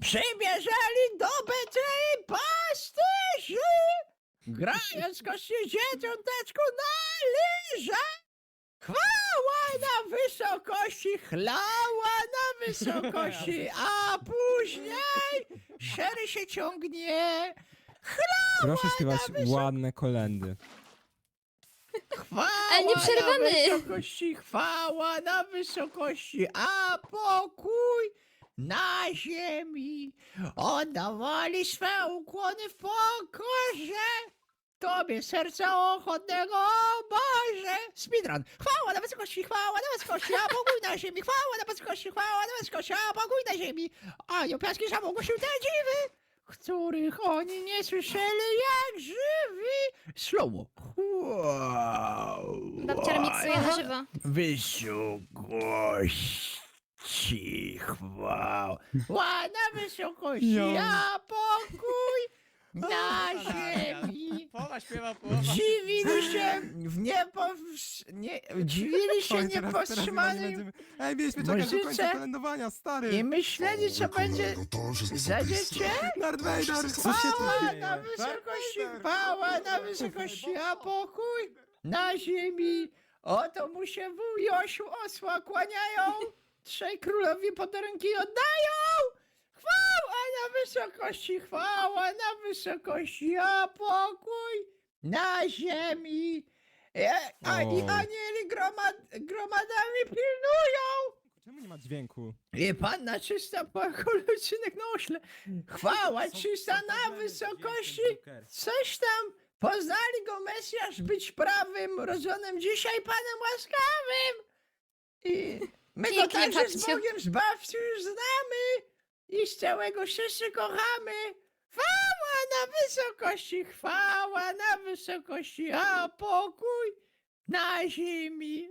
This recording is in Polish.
Przybierzeli do Betlei pasterze, grając kości dzieciąteczku na liże. Chwała na wysokości, chlała na wysokości, a później szery się ciągnie. Proszę śpiewać na wysok- ładne kolendy. Nie na wysokości, chwała na wysokości, a pokój na ziemi. Oddawali swe ukłony w pokorze. Tobie serca ochotnego, o Boże! Speedrun! Chwała na wysokości, chwała na wysokości, a pokój na ziemi! Chwała na wysokości, chwała na wysokości, a pokój na ziemi! Anioł piaski sam ogłosił te dziwy, których oni nie słyszeli jak żywi! Slowo. Babcia miksuje na żywo. Wysokości, chwała. Ła na wysokości, Jo. a pokój na ziemi. Połowa śpiewa, połowa. Dziwili się w niepo... Nie, dziwili się Oj, teraz- teraz chyba nie niepostrzemanej będziemy- Ej, mieliśmy czekać do muzyce końca kolędowania, stary! i myśleli, co będzie za dziecię. Darth Vader! Co się tu Chwała dzieje? na wysokości, chwała na wysokości, a pokój na ziemi. Oto mu się wół Josiu osła kłaniają. Trzej królowi podarunki oddają. Chwała na wysokości, chwała na wysokości, a pokój na ziemi. E, a i O. anieli gromad, gromadami pilnują. Czemu nie ma dźwięku? I panna czysta po lucynek nośle. Chwała czysta na wysokości. Coś tam. Poznali go Mesjasz być prawym, rodzonym dzisiaj Panem łaskawym. I my go Pięknie, także z babciu. Bogiem Zbawcy już znamy. I z całego serca kochamy. Chwała na wysokości, chwała na wysokości, a pokój na ziemi.